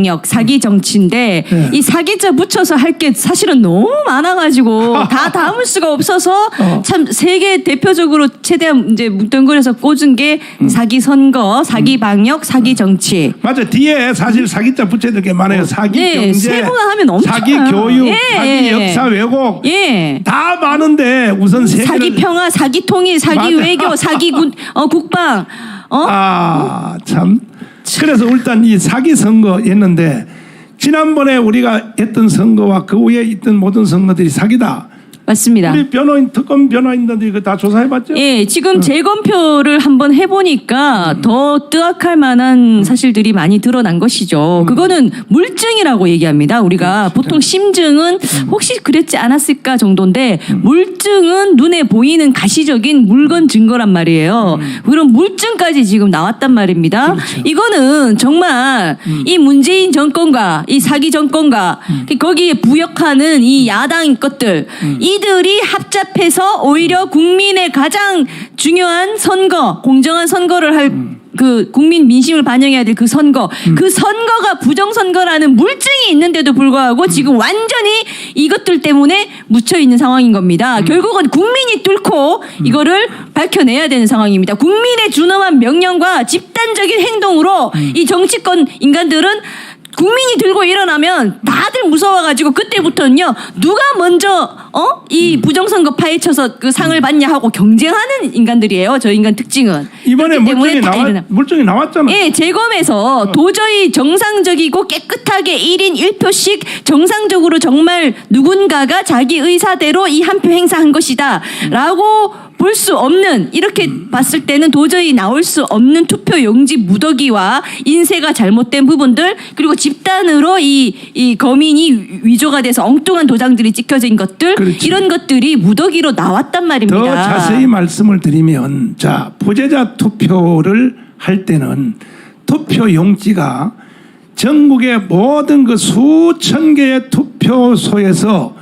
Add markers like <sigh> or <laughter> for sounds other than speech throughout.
방역, 사기 정치인데 네. 이 사기자 붙여서 할 게 사실은 너무 많아가지고 <laughs> 다 담을 수가 없어서 어. 참 세계 대표적으로 최대한 이제 뭉뚱그려서 꽂은 게 사기 선거, 사기 방역, 사기 정치. 맞아 뒤에 사실 사기자 붙여야 될 게 많아요. 사기 네, 경제, 세분화 하면 엄청 사기 많아요. 교육, 예. 사기 역사 왜곡 예. 다 많은데 우선 세계를 사기 평화, 사기 통일, 사기 맞아. 외교, 사기 군, 어, 국방, 어? 아, 참. 그래서 일단 이 사기 선거였는데 지난번에 우리가 했던 선거와 그 후에 있던 모든 선거들이 사기다. 맞습니다. 우리 변호인 특검 변호인들도 이거 다 조사해봤죠? 예, 지금 재검표를 한번 해보니까 더 뜨악할 만한 사실들이 많이 드러난 것이죠. 그거는 물증이라고 얘기합니다. 우리가 보통 심증은 혹시 그랬지 않았을까 정도인데 물증은 눈에 보이는 가시적인 물건 증거란 말이에요. 그런 물증까지 지금 나왔단 말입니다. 이거는 정말 이 문재인 정권과 이 사기 정권과 거기에 부역하는 이 야당 것들 이 들이 합잡해서 오히려 국민의 가장 중요한 선거 공정한 선거를 할 그 국민 민심을 반영해야 될 그 선거. 그 선거가 부정 선거라는 물증이 있는데도 불구하고 지금 완전히 이것들 때문에 묻혀 있는 상황인 겁니다. 결국은 국민이 뚫고 이거를 밝혀내야 되는 상황입니다. 국민의 준엄한 명령과 집단적인 행동으로 이 정치권 인간들은 국민이 들고 일어나면 다들 무서워가지고 그때부터는요 누가 먼저 어 이 부정선거 파헤쳐서 그 상을 받냐 하고 경쟁하는 인간들이에요 저 인간 특징은 이번에 그렇기 때문에 물증이 다 나와 일어나- 물증이 나왔잖아. 예, 재검에서 도저히 정상적이고 깨끗하게 1인 1표씩 정상적으로 정말 누군가가 자기 의사대로 이 한 표 행사한 것이다. 라고 볼 수 없는 이렇게 봤을 때는 도저히 나올 수 없는 투표 용지 무더기와 인쇄가 잘못된 부분들 그리고 집단으로 이, 이 거민이 위조가 돼서 엉뚱한 도장들이 찍혀진 것들 그렇지. 이런 것들이 무더기로 나왔단 말입니다. 더 자세히 말씀을 드리면 자 부재자 투표를 할 때는 투표 용지가 전국의 모든 그 수천 개의 투표소에서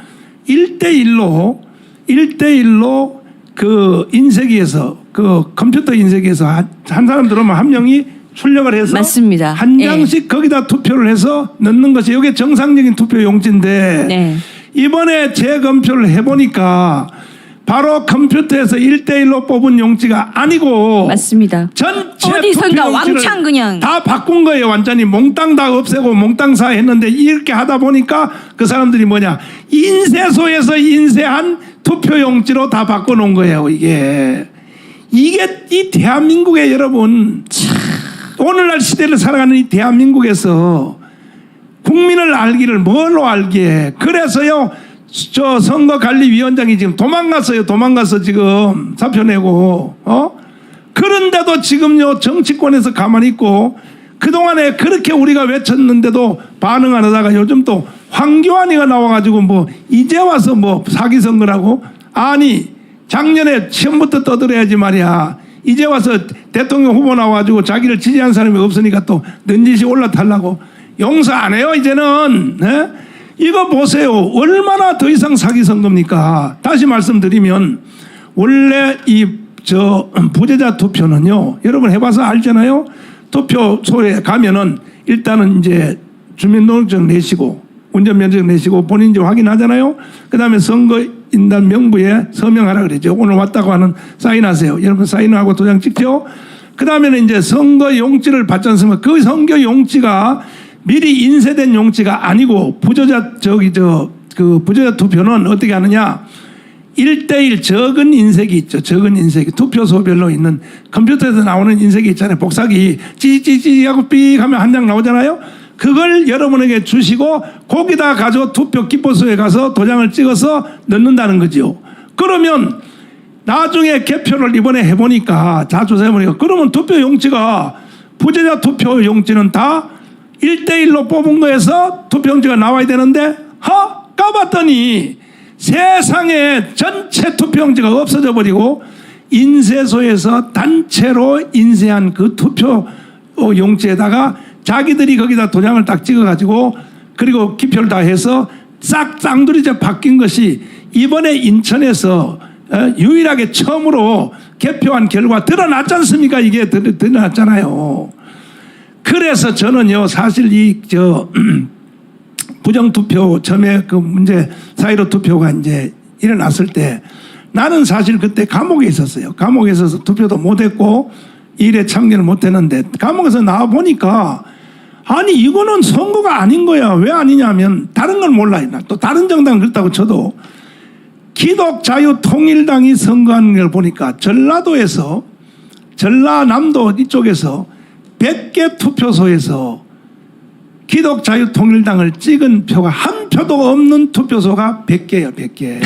일대일로일대일로 그 인쇄기에서 그 컴퓨터 인쇄기에서 한, 한 사람 들어오면 한 명이 출력을 해서 맞습니다. 한 예. 장씩 거기다 투표를 해서 넣는 것이 이게 정상적인 투표 용지인데 네. 이번에 재검표를 해보니까 바로 컴퓨터에서 1대1로 뽑은 용지가 아니고 맞습니다. 전체 어디선가 투표 용지를 왕창 그냥. 다 바꾼 거예요 완전히 몽땅 다 없애고 몽땅 사 했는데 이렇게 하다 보니까 그 사람들이 뭐냐 인쇄소에서 인쇄한 투표 용지로 다 바꿔놓은 거예요 이게. 이게 이 대한민국에 여러분 오늘날 시대를 살아가는 이 대한민국에서 국민을 알기를 뭘로 알기에 그래서요 저 선거관리위원장이 지금 도망갔어요 도망가서 지금 사표 내고 어? 그런데도 지금요 정치권에서 가만히 있고 그동안에 그렇게 우리가 외쳤는데도 반응 안 하다가 요즘 또 황교안이가 나와가지고 뭐 이제 와서 뭐 사기 선거라고 아니 작년에 처음부터 떠들어야지 말이야. 이제 와서 대통령 후보 나와가지고 자기를 지지한 사람이 없으니까 또 넌지시 올라타려고. 용서 안 해요 이제는. 네? 이거 보세요. 얼마나 더 이상 사기 선거입니까? 다시 말씀드리면 원래 이 저 부재자 투표는요 여러분 해봐서 알잖아요 투표 소에 가면은 일단은 이제 주민등록증 내시고 운전면허증 내시고 본인인지 확인하잖아요. 그 다음에 선거인단 명부에 서명하라 그러죠. 오늘 왔다고 하는 사인하세요. 여러분 사인하고 도장 찍죠? 그 다음에는 이제 선거 용지를 받지 않습니까? 그 선거 용지가 미리 인쇄된 용지가 아니고 부재자 저기 저 그 부재자 투표는 어떻게 하느냐 일대일 적은 인쇄기 있죠. 적은 인쇄기. 투표소별로 있는 컴퓨터에서 나오는 인쇄기 있잖아요. 복사기. 찌찌찌 하고 삑 하면 한 장 나오잖아요. 그걸 여러분에게 주시고 거기다 가져 투표 기포소에 가서 도장을 찍어서 넣는다는 거죠. 그러면 나중에 개표를 이번에 해보니까 자 조사해보니까 그러면 투표 용지가 부재자 투표 용지는 다 1대1로 뽑은 거에서 투표 용지가 나와야 되는데 하 까봤더니 세상에 전체 투표용지가 없어져 버리고 인쇄소에서 단체로 인쇄한 그 투표 어, 용지에다가 자기들이 거기다 도장을 딱 찍어가지고 그리고 기표를 다 해서 싹 쌍두리째 바뀐 것이 이번에 인천에서 어, 유일하게 처음으로 개표한 결과 드러났지 않습니까? 이게 드- 드러났잖아요. 그래서 저는요 사실 이 저 <clears throat> 부정투표 처음에 그 문제 사이로 투표가 이제 일어났을 때 나는 사실 그때 감옥에 있었어요. 감옥에 있어서 투표도 못했고 일에 참여를 못했는데 감옥에서 나와 보니까 아니 이거는 선거가 아닌 거야. 왜 아니냐면 다른 건 몰라요. 또 다른 정당은 그렇다고 쳐도 기독자유통일당이 선거하는 걸 보니까 전라도에서 전라남도 이쪽에서 100개 투표소에서 기독자유통일당을 찍은 표가 한 표도 없는 투표소가 100개예요, 100개.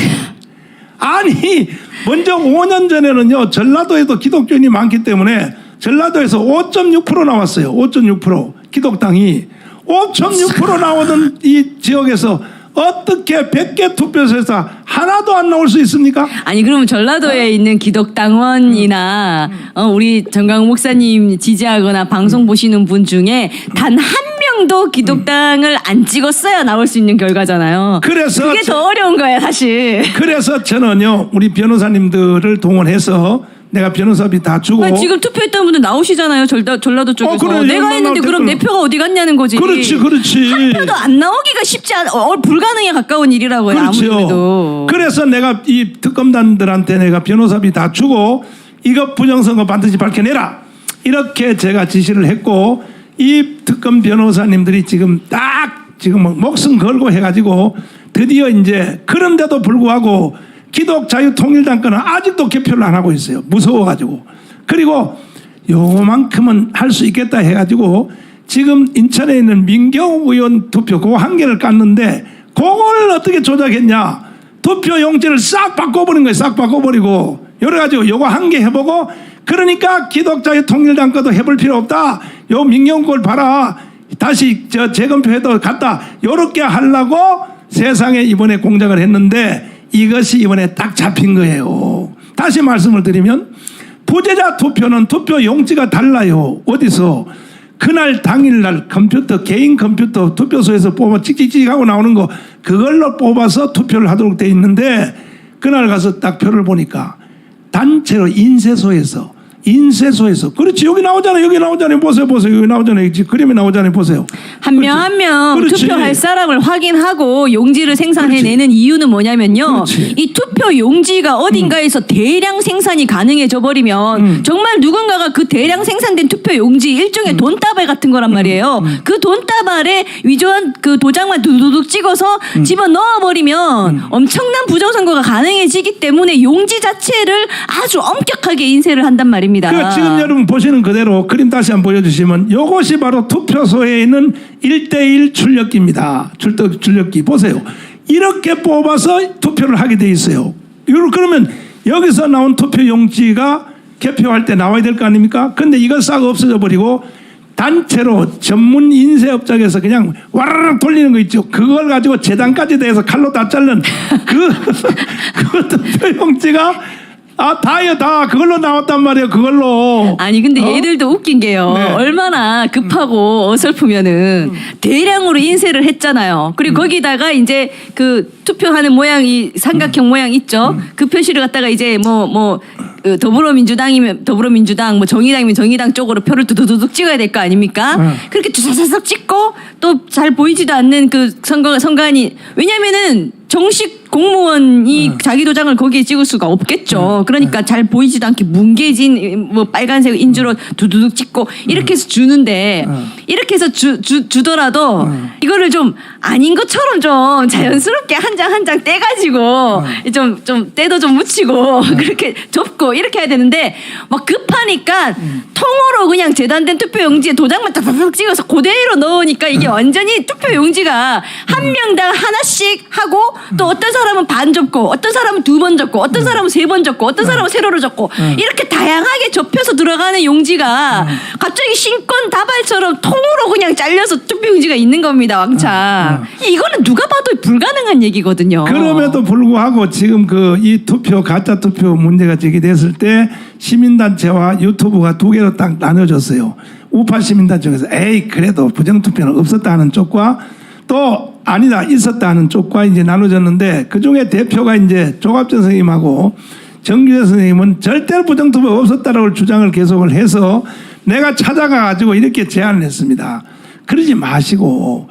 아니, 먼저 5년 전에는요, 전라도에도 기독교인이 많기 때문에 전라도에서 5.6% 나왔어요. 5.6%. 기독당이 5.6% 나오는 이 지역에서 어떻게 100개 투표소에서 하나도 안 나올 수 있습니까? 아니 그러면 전라도에 있는 기독당원이나 어, 우리 정강 목사님 지지하거나 방송 보시는 분 중에 단 한 명도 기독당을 안 찍었어야 나올 수 있는 결과잖아요. 그래서 그게 저- 더 어려운 거야 사실. 그래서 저는요, 우리 변호사님들을 동원해서 내가 변호사비 다 주고 아니, 지금 투표했던 분들 나오시잖아요. 전라, 전라도 쪽에서. 어, 그래, 내가 연락 했는데 나올 그럼 내. 표가 어디 갔냐는 거지. 그렇지, 그렇지. 한 표도 안 나오기가 쉽지 않, 어, 불가능에 가까운 일이라고요. 그렇죠. 그래도. 그래서 내가 이 특검단들한테 내가 변호사비 다 주고 이거 부정선거 반드시 밝혀내라. 이렇게 제가 지시를 했고 이 특검 변호사님들이 지금 딱 지금 뭐 목숨 걸고 해가지고 드디어 이제 그런데도 불구하고 기독 자유 통일당 거는 아직도 개표를 안 하고 있어요. 무서워가지고. 그리고 요만큼은 할 수 있겠다 해가지고 지금 인천에 있는 민경 의원 투표 그거 한 개를 깠는데 그걸 어떻게 조작했냐 투표 용지를 싹 바꿔버린 거예요 싹 바꿔버리고 여러 가지 요거 한 개 해보고 그러니까 기독자의 통일당 것도 해볼 필요 없다 요 민경 걸 봐라 다시 저 재검표해도 갔다 요렇게 하려고 세상에 이번에 공작을 했는데 이것이 이번에 딱 잡힌 거예요 다시 말씀을 드리면 부재자 투표는 투표 용지가 달라요. 어디서? 그날 당일날 컴퓨터 개인 컴퓨터 투표소에서 뽑아 찍찍찍 하고 나오는 거 그걸로 뽑아서 투표를 하도록 돼 있는데 그날 가서 딱 표를 보니까 단체로 인쇄소에서 인쇄소에서 그렇지 여기 나오잖아요 여기 나오잖아요 보세요 보세요 여기 나오잖아요 지금 그림이 나오잖아요 보세요 한 명 한 명 그렇지. 투표할 사람을 확인하고 용지를 생산해내는 이유는 뭐냐면요. 그렇지. 이 투표 용지가 어딘가에서 대량 생산이 가능해져 버리면 음. 정말 누군가가 그 대량 생산된 투표 용지 일종의 돈다발 같은 거란 음. 말이에요. 그 돈다발에 위조한 그 도장만 두두둑 찍어서 음. 집어 넣어 버리면 엄청난 부정선거가 가능해지기 때문에 용지 자체를 아주 엄격하게 인쇄를 한단 말입니다. 그러니까 지금 여러분 보시는 그대로 그림 다시 한번 보여주시면 이것이 바로 투표소에 있는 1대1 출력기입니다. 출력, 출력기 보세요. 이렇게 뽑아서 투표를 하게 돼 있어요. 그러면 여기서 나온 투표 용지가 개표할 때 나와야 될 거 아닙니까? 근데 이거 싹 없어져 버리고 단체로 전문 인쇄업장에서 그냥 와르르 돌리는 거 있죠. 그걸 가지고 재단까지 대해서 칼로 다 자른 그, <laughs> 그 투표 용지가 아 다요 다 그걸로 나왔단 말이에요. 그걸로. 아니 근데 어? 얘들도 웃긴 게요. 네. 얼마나 급하고 어설프면은 대량으로 인쇄를 했잖아요. 그리고 거기다가 이제 그 투표하는 모양이 삼각형 모양 있죠. 그 표시를 갖다가 이제 뭐 뭐 더불어민주당이면 더불어민주당, 뭐 정의당이면 정의당 쪽으로 표를 두두두둑 찍어야 될 거 아닙니까? 네. 그렇게 두사사삭 찍고 또 잘 보이지도 않는 그 선거 선관위 왜냐면은 정식 공무원이 네. 자기 도장을 거기에 찍을 수가 없겠죠. 그러니까 잘 보이지도 않게 뭉개진 뭐 빨간색 인주로 두두둑 찍고 이렇게 해서 주는데 이렇게 해서 주, 주, 주더라도 이거를 좀 아닌 것처럼 좀 자연스럽게 한 장 한 장 떼가지고 좀, 좀 때도 좀 묻히고 그렇게 접고 이렇게 해야 되는데 막 급하니까 통으로 그냥 재단된 투표용지에 도장만 딱딱딱 찍어서 그대로 넣으니까 이게 완전히 투표용지가 한 명당 하나씩 하고 또 어떤 사람은 반 접고 어떤 사람은 두 번 접고 어떤 사람은 세 번 접고 어떤 사람은 세로로 접고 이렇게 다양하게 접혀서 들어가는 용지가 갑자기 신권 다발처럼 통으로 그냥 잘려서 투표 용지가 있는 겁니다 왕창. 이거는 누가 봐도 불가능한 얘기거든요. 그럼에도 불구하고 지금 그 이 투표 가짜 투표 문제가 제기됐을 때 시민단체와 유튜브가 두 개로 딱 나눠졌어요. 우파 시민단체 중에서 에이 그래도 부정투표는 없었다는 쪽과 또 아니다 있었다는 쪽과 이제 나눠졌는데 그 중에 대표가 이제 조갑전 선생님하고 정규재 선생님은 절대로 부정투표가 없었다라고 주장을 계속을 해서 내가 찾아가 가지고 이렇게 제안을 했습니다. 그러지 마시고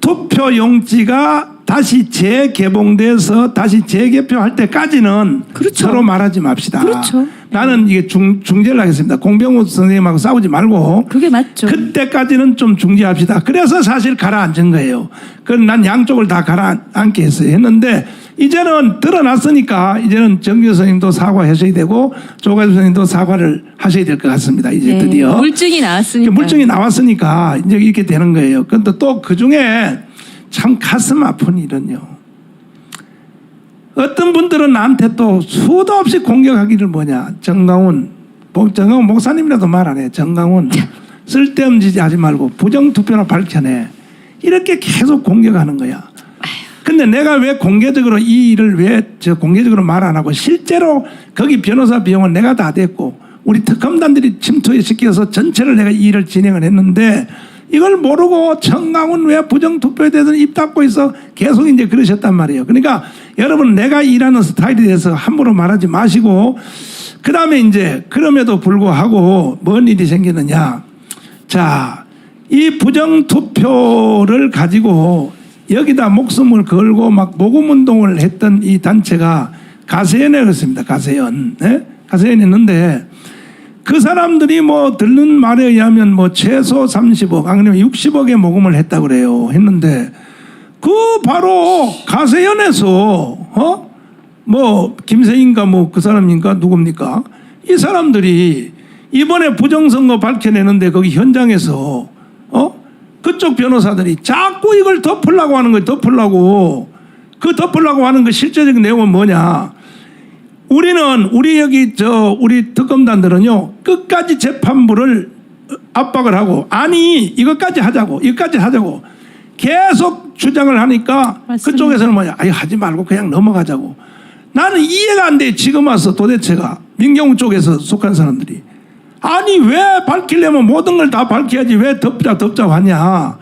투표 용지가 다시 재개봉돼서 다시 재개표할 때까지는 그렇죠. 서로 말하지 맙시다. 그렇죠. 나는 이게 중, 중재를 하겠습니다. 공병호 선생님하고 싸우지 말고 그게 맞죠. 그때까지는 좀 중지합시다. 그래서 사실 가라앉은 거예요. 그건 난 양쪽을 다 가라앉게 했어요. 했는데 이제는 드러났으니까 이제는 정규 선생님도 사과하셔야 되고 조가수 선생님도 사과를 하셔야 될 것 같습니다. 이제 네, 드디어 물증이 나왔으니까. 물증이 나왔으니까 이제 이렇게 되는 거예요. 그런데 또 그 중에 참 가슴 아픈 일은요. 어떤 분들은 나한테 또 수도 없이 공격하기를 뭐냐. 정강훈, 목- 정강훈 목사님이라도 말 안 해. 정강훈 <laughs> 쓸데없는 하지 말고 부정투표나 밝혀내. 이렇게 계속 공격하는 거야. 근데 내가 왜 공개적으로 이 일을 왜 저 공개적으로 말 안 하고 실제로 거기 변호사 비용은 내가 다 댔고 우리 특검단들이 침투에 시켜서 전체를 내가 이 일을 진행을 했는데 이걸 모르고 정강훈 왜 부정투표에 대해서 입 닫고 있어 계속 이제 그러셨단 말이에요. 그러니까 여러분 내가 일하는 스타일에 대해서 함부로 말하지 마시고 그 다음에 이제 그럼에도 불구하고 뭔 일이 생기느냐. 자, 이 부정투표를 가지고 여기다 목숨을 걸고 막 모금운동을 했던 이 단체가 가세연에 그렇습니다. 가세연. 네? 가세연이 있는데 그 사람들이 뭐 듣는 말에 의하면 뭐 최소 30억 아니면 60억의 모금을 했다 그래요. 했는데 그 바로 가세연에서 어? 뭐 김세인가 뭐 그 사람인가 누굽니까? 이 사람들이 이번에 부정선거 밝혀내는데 거기 현장에서 어? 그쪽 변호사들이 자꾸 이걸 덮으려고 하는 거예요. 덮으려고. 그 덮으려고 하는 그 실제적인 내용은 뭐냐? 우리는 우리 여기 저 우리 특검단들은요 끝까지 재판부를 압박을 하고 아니 이것까지 하자고 이것까지 하자고 계속 주장을 하니까 맞습니다. 그쪽에서는 뭐냐 아니 하지 말고 그냥 넘어가자고. 나는 이해가 안 돼 지금 와서 도대체가. 민경우 쪽에서 속한 사람들이. 아니 왜 밝히려면 모든 걸 다 밝혀야지 왜 덮자 덮자 하냐.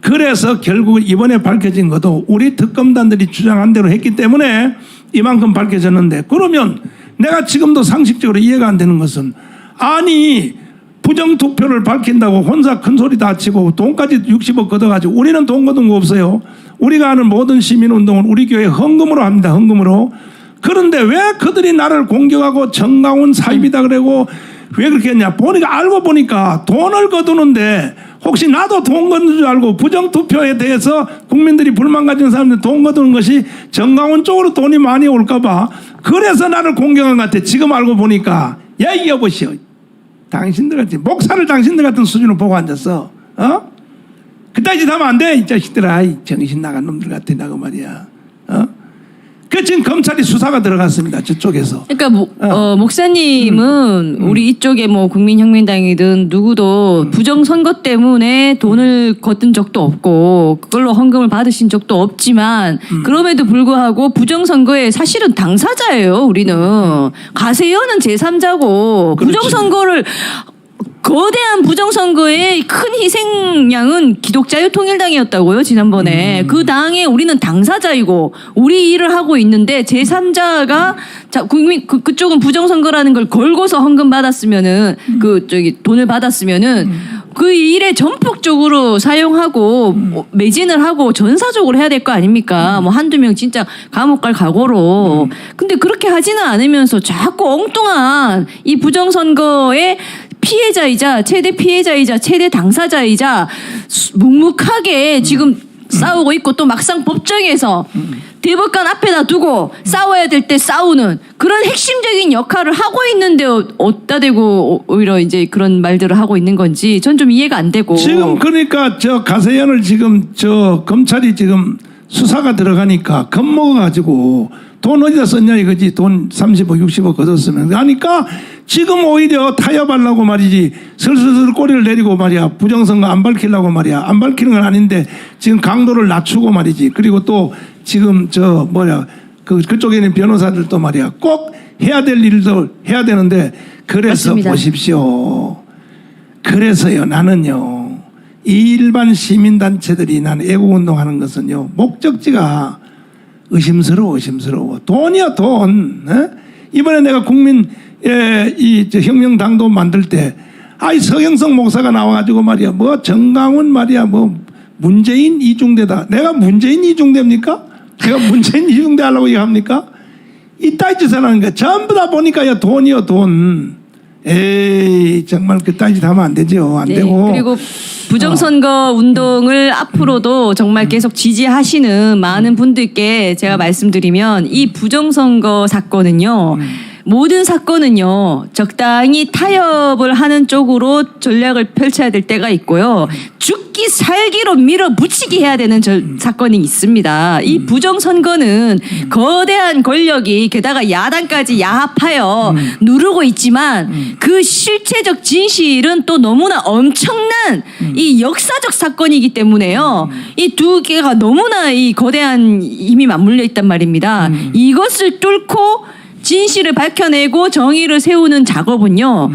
그래서 결국 이번에 밝혀진 것도 우리 특검단들이 주장한 대로 했기 때문에 이만큼 밝혀졌는데 그러면 내가 지금도 상식적으로 이해가 안 되는 것은 아니 부정 투표를 밝힌다고 혼자 큰 소리 다 치고 돈까지 60억 걷어가지고 우리는 돈 걷은 거 없어요. 우리가 하는 모든 시민 운동은 우리 교회 헌금으로 합니다. 헌금으로. 그런데 왜 그들이 나를 공격하고 정강훈 사입이다 그러고 왜 그렇게 했냐 보니까 알고 보니까 돈을 거두는데 혹시 나도 돈 거두는 줄 알고 부정투표에 대해서 국민들이 불만 가진 사람들 돈 거두는 것이 정강훈 쪽으로 돈이 많이 올까봐 그래서 나를 공격한 것 같아. 지금 알고 보니까. 야 이 여보시오. 당신들 같은 목사를 당신들 같은 수준으로 보고 앉았어. 어? 그따위 짓 하면 안 돼 이 자식들아. 이 정신 나간 놈들 같으냐고 말이야. 어? 그 지금 검찰이 수사가 들어갔습니다 저쪽에서 그러니까 모, 어, 목사님은 음. 우리 이쪽에 뭐 국민혁명당이든 누구도 음. 부정 선거 때문에 돈을 걷은 적도 없고 그걸로 헌금을 받으신 적도 없지만 음. 그럼에도 불구하고 부정 선거에 사실은 당사자예요 우리는 가세연은 제3자고 그렇지. 부정 선거를 거대한 부정선거의 큰 희생양은 기독자유 통일당이었다고요 지난번에. 그 당에 우리는 당사자이고 우리 일을 하고 있는데 제3자가 자 국민 그, 그쪽은 부정선거라는 걸 걸고서 헌금 받았으면은 그 저기 돈을 받았으면은 그 일에 전폭적으로 사용하고 뭐 매진을 하고 전사적으로 해야 될 거 아닙니까? 뭐 한두 명 진짜 감옥 갈 각오로. 근데 그렇게 하지는 않으면서 자꾸 엉뚱한 이 부정선거에 피해자이자 최대 피해자이자 최대 당사자이자 수- 묵묵하게 지금 싸우고 있고 또 막상 법정에서 대법관 앞에다 두고 싸워야 될 때 싸우는 그런 핵심적인 역할을 하고 있는데 어- 어디다 대고 오- 오히려 이제 그런 말들을 하고 있는 건지 전 좀 이해가 안 되고. 지금 그러니까 저 가세연을 지금 저 검찰이 지금 수사가 들어가니까 겁먹어 가지고 돈 어디다 썼냐 이거지. 돈 30억 60억 걷었으면. 하니까 지금 오히려 타협하려고 말이지. 슬슬슬 꼬리를 내리고 말이야. 부정선거 안 밝히려고 말이야. 안 밝히는 건 아닌데 지금 강도를 낮추고 말이지. 그리고 또 지금 저 뭐야. 그 그쪽에 있는 변호사들도 말이야. 꼭 해야 될 일도 해야 되는데 그래서 맞습니다. 보십시오. 그래서요 나는요. 이 일반 시민단체들이 난 애국운동하는 것은요 목적지가 의심스러워 의심스러워 돈이야 돈 에? 이번에 내가 국민 예, 이저 혁명당도 만들 때 아이 서경석 목사가 나와가지고 말이야 뭐 정강훈 말이야 뭐 문재인 이중대다. 내가 문재인 이중대입니까? 내가 문재인 이중대 하려고 얘기합니까? 이따위 짓을 하는 거야. 전부 다 보니까요 돈이요 돈. 에이 정말 그따위 짓 하면 안 되죠. 안 네, 되고. 그리고 부정선거 운동을 앞으로도 정말 계속 지지하시는 많은 분들께 제가 말씀드리면 이 부정선거 사건은요. 모든 사건은요 적당히 타협을 하는 쪽으로 전략을 펼쳐야 될 때가 있고요. 죽기 살기로 밀어붙이기 해야 되는 저, 사건이 있습니다. 이 부정선거는 거대한 권력이 게다가 야당까지 야합하여 누르고 있지만 그 실체적 진실은 또 너무나 엄청난 이 역사적 사건이기 때문에요. 이 두 개가 너무나 이 거대한 힘이 맞물려 있단 말입니다. 이것을 뚫고 진실을 밝혀내고 정의를 세우는 작업은요.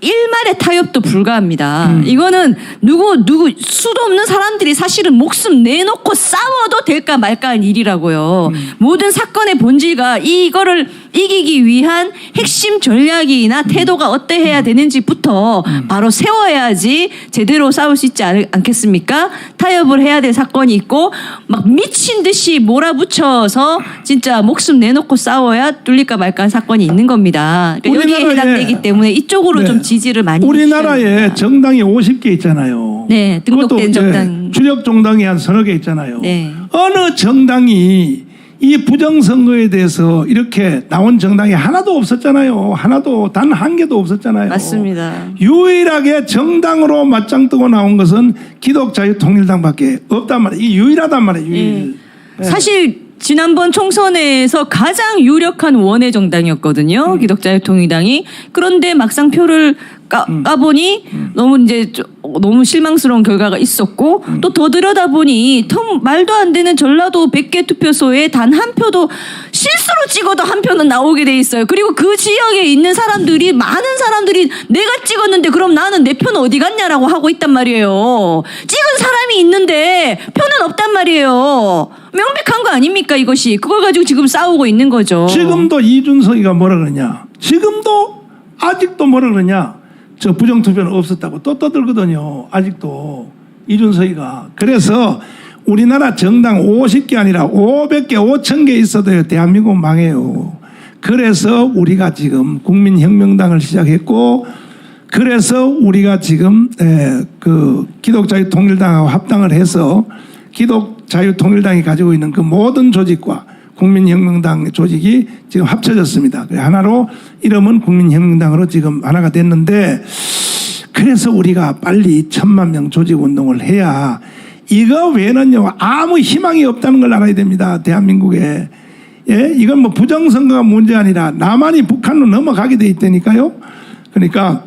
일말의 타협도 불가합니다. 이거는 누구 누구 수도 없는 사람들이 사실은 목숨 내놓고 싸워도 될까 말까한 일이라고요. 모든 사건의 본질과 이거를 이기기 위한 핵심 전략이나 태도가 어떠해야 되는지부터 바로 세워야지 제대로 싸울 수 있지 않, 않겠습니까? 타협을 해야 될 사건이 있고 막 미친 듯이 몰아붙여서 진짜 목숨 내놓고 싸워야 뚫릴까 말까한 사건이 있는 겁니다. 그러니까 여기에 우리나라에- 해당되기 때문에 이쪽으로 네. 좀 지지를 많이 우리나라에. 정당이 50개 있잖아요. 네, 등록된 정당. 주력 정당이 한 서너 개 있잖아요. 네. 어느 정당이 이 부정선거에 대해서 이렇게 나온 정당이 하나도 없었잖아요. 하나도 단 한 개도 없었잖아요. 맞습니다. 유일하게 정당으로 맞짱 뜨고 나온 것은 기독자유통일당밖에 없단 말이에요. 이 유일하단 말이에요. 유일. 예. 사실 지난번 총선에서 가장 유력한 원외 정당이었거든요. 음. 기독자유통일당이 그런데 막상 표를 까, 음. 까보니 너무 이제 좀- 너무 실망스러운 결과가 있었고 음. 또더 들여다보니 통 말도 안 되는 전라도 100개 투표소에 단 한 표도 실수로 찍어도 한 표는 나오게 돼 있어요. 그리고 그 지역에 있는 사람들이 많은 사람들이 내가 찍었는데 그럼 나는 내 표는 어디 갔냐라고 하고 있단 말이에요. 찍은 사람이 있는데 표는 없단 말이에요. 명백한 거 아닙니까 이것이? 그걸 가지고 지금 싸우고 있는 거죠. 지금도 이준석이가 뭐라 그러냐. 지금도 아직도 뭐라 그러냐. 저 부정투표는 없었다고 또 떠들거든요. 아직도 이준석이가. 그래서 우리나라 정당 50개 아니라 500개, 5000개 있어도요. 대한민국 망해요. 그래서 우리가 지금 국민혁명당을 시작했고 그래서 우리가 지금 에, 그 기독자유통일당하고 합당을 해서 기독자유통일당이 가지고 있는 그 모든 조직과 국민혁명당 조직이 지금 합쳐졌습니다. 하나로 이름은 국민혁명당으로 지금 하나가 됐는데 그래서 우리가 빨리 천만 명 조직 운동을 해야 이거 외에는요 아무 희망이 없다는 걸 알아야 됩니다. 대한민국에 예 이건 뭐 부정선거가 문제 아니라 남한이 북한으로 넘어가게 돼 있다니까요. 그러니까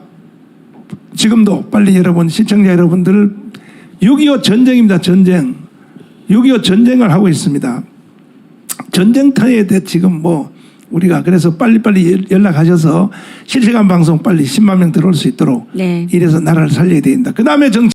지금도 빨리 여러분 시청자 여러분들 6.25 전쟁입니다. 전쟁. 6.25 전쟁을 하고 있습니다. 전쟁터에 대해 지금 뭐 우리가 그래서 빨리빨리 연락하셔서 실시간 방송 빨리 10만 명 들어올 수 있도록 네. 이래서 나라를 살려야 된다. 그 다음에 정치